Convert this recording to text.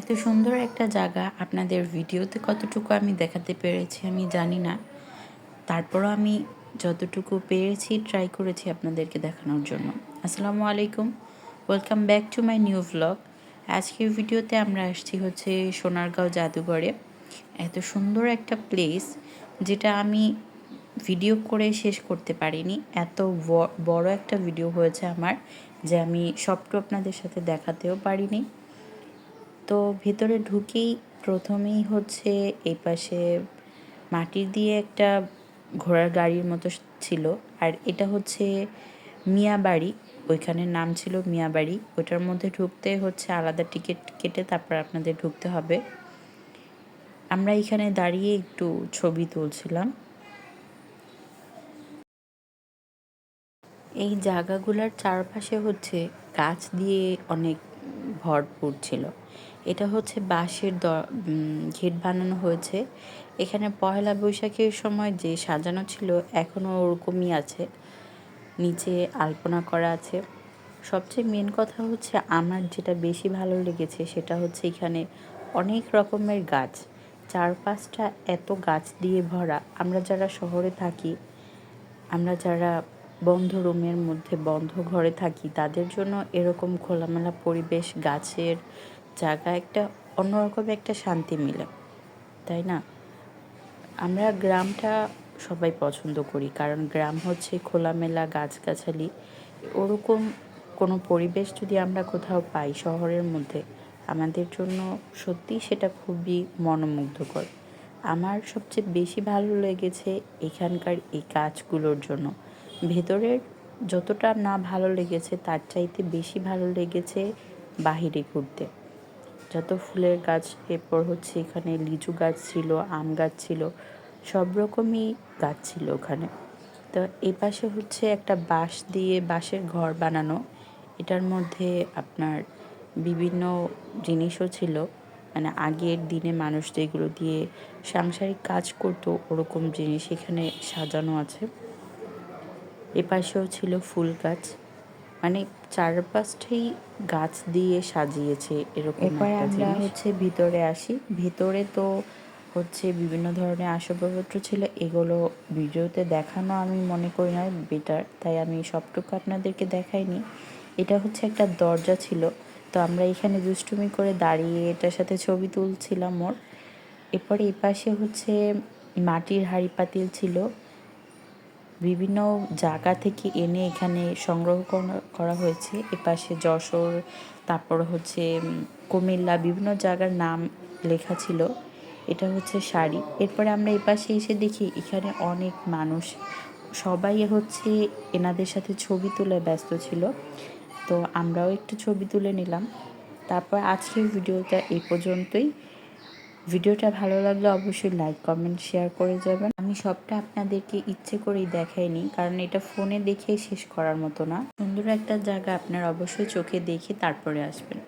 এত সুন্দর একটা জায়গা আপনাদের ভিডিওতে কতটুকু আমি দেখাতে পেরেছি আমি জানি না। তারপরও আমি যতটুকু পেরেছি ট্রাই করেছি আপনাদেরকে দেখানোর জন্য। আসসালামু আলাইকুম। Welcome back to my new vlog আজকের ভিডিওতে আমরা আসছি হচ্ছে সোনারগাঁও জাদুঘরে। এত সুন্দর একটা প্লেস যেটা আমি ভিডিও করে শেষ করতে পারিনি। এত বড় একটা ভিডিও হয়েছে আমার যে আমি সবটু আপনাদের সাথে দেখাতেও পারিনি। তো ভেতরে ঢুকেই প্রথমেই হচ্ছে এই পাশে মাটির দিয়ে একটা ঘোড়ার গাড়ির মতো ছিল। আর এটা হচ্ছে মিয়াবাড়ি ওইখানের নাম ছিল মিয়াবাড়ি। ওইটার মধ্যে ঢুকতে হচ্ছে আলাদা টিকিট কেটে তারপর আপনাদের ঢুকতে হবে। আমরা এখানে দাঁড়িয়ে একটু ছবি তুলছিলাম। এই জায়গাগুলোর চারপাশে হচ্ছে গাছ দিয়ে অনেক ভরপুর ছিল। এটা হচ্ছে বাঁশের দ ঘেট বানানো হয়েছে। এখানে পয়লা বৈশাখের সময় যে সাজানো ছিল এখনও ওরকমই আছে। নিচে আলপনা করা আছে। সবচেয়ে মেন কথা হচ্ছে আমার যেটা বেশি ভালো লেগেছে সেটা হচ্ছে এখানে অনেক রকমের গাছ। চার পাঁচটা এত গাছ দিয়ে ভরা। আমরা যারা শহরে থাকি, আমরা যারা বন্ধ রুমের মধ্যে বন্ধ ঘরে থাকি, তাদের জন্য এরকম খোলামেলা পরিবেশ, গাছের জায়গা একটা অন্যরকম একটা শান্তি মিলে, তাই না? আমরা গ্রামটা সবাই পছন্দ করি, কারণ গ্রাম হচ্ছে খোলামেলা, গাছগাছালি। ওরকম কোনো পরিবেশ যদি আমরা কোথাও পাই শহরের মধ্যে, আমাদের জন্য সত্যিই সেটা খুবই মনোমুগ্ধকর। আমার সবচেয়ে বেশি ভালো লেগেছে এখানকার এই গাছগুলোর জন্য। ভেতরের যতটা না ভালো লেগেছে, তার চাইতে বেশি ভালো লেগেছে বাহিরে ঘুরতে। যত ফুলের গাছ, এরপর হচ্ছে এখানে লিচু গাছ ছিল, আম গাছ ছিল, সব রকমই গাছ ছিল ওখানে। তো এই পাশে হচ্ছে একটা বাঁশ দিয়ে বাঁশের ঘর বানানো। এটার মধ্যে আপনার বিভিন্ন জিনিসও ছিল। মানে আগের দিনে মানুষ যেগুলো দিয়ে সাংসারিক কাজ করতো, ওরকম জিনিস এখানে সাজানো আছে। এপাশেও ছিল ফুল গাছ। মানে চারপাশটাই গাছ দিয়ে সাজিয়েছে এরকম এরপরে আমরা হচ্ছে ভিতরে আসি। ভিতরে তো হচ্ছে বিভিন্ন ধরনের আসবাবপত্র ছিল এগুলো ভিডিওতে দেখানো আমি মনে করি না বেটার তাই আমি সবটুকু আপনাদেরকে দেখাইনি। এটা হচ্ছে একটা দরজা ছিল তো আমরা এখানে দুষ্টুমি করে দাঁড়িয়ে এটার সাথে ছবি তুলছিলাম ওর। এরপরে এপাশে হচ্ছে মাটির হাঁড়ি পাতিল ছিল বিভিন্ন জায়গা থেকে এনে এখানে সংগ্রহ করা হয়েছে। এপাশে যশোর, তারপর হচ্ছে কুমিল্লা, বিভিন্ন জায়গার নাম লেখা ছিল। এটা হচ্ছে শাড়ি। এরপরে আমরা এপাশে এসে দেখি এখানে অনেক মানুষ। সবাই হচ্ছে এনাদের সাথে ছবি তুলে ব্যস্ত ছিল। তো আমরাও একটু ছবি তুলে নিলাম। তারপর আজকের ভিডিওটা এই পর্যন্তই। ভিডিওটা ভালো লাগলে অবশ্যই লাইক, কমেন্ট, শেয়ার করে যাবেন। আমি সবটা আপনাদেরকে ইচ্ছে করেই দেখাইনি কারণ এটা ফোনে দেখে শেষ করার মতো না। সুন্দর একটা জায়গা আপনার অবশ্যই চোখে দেখে তারপরে আসবেন।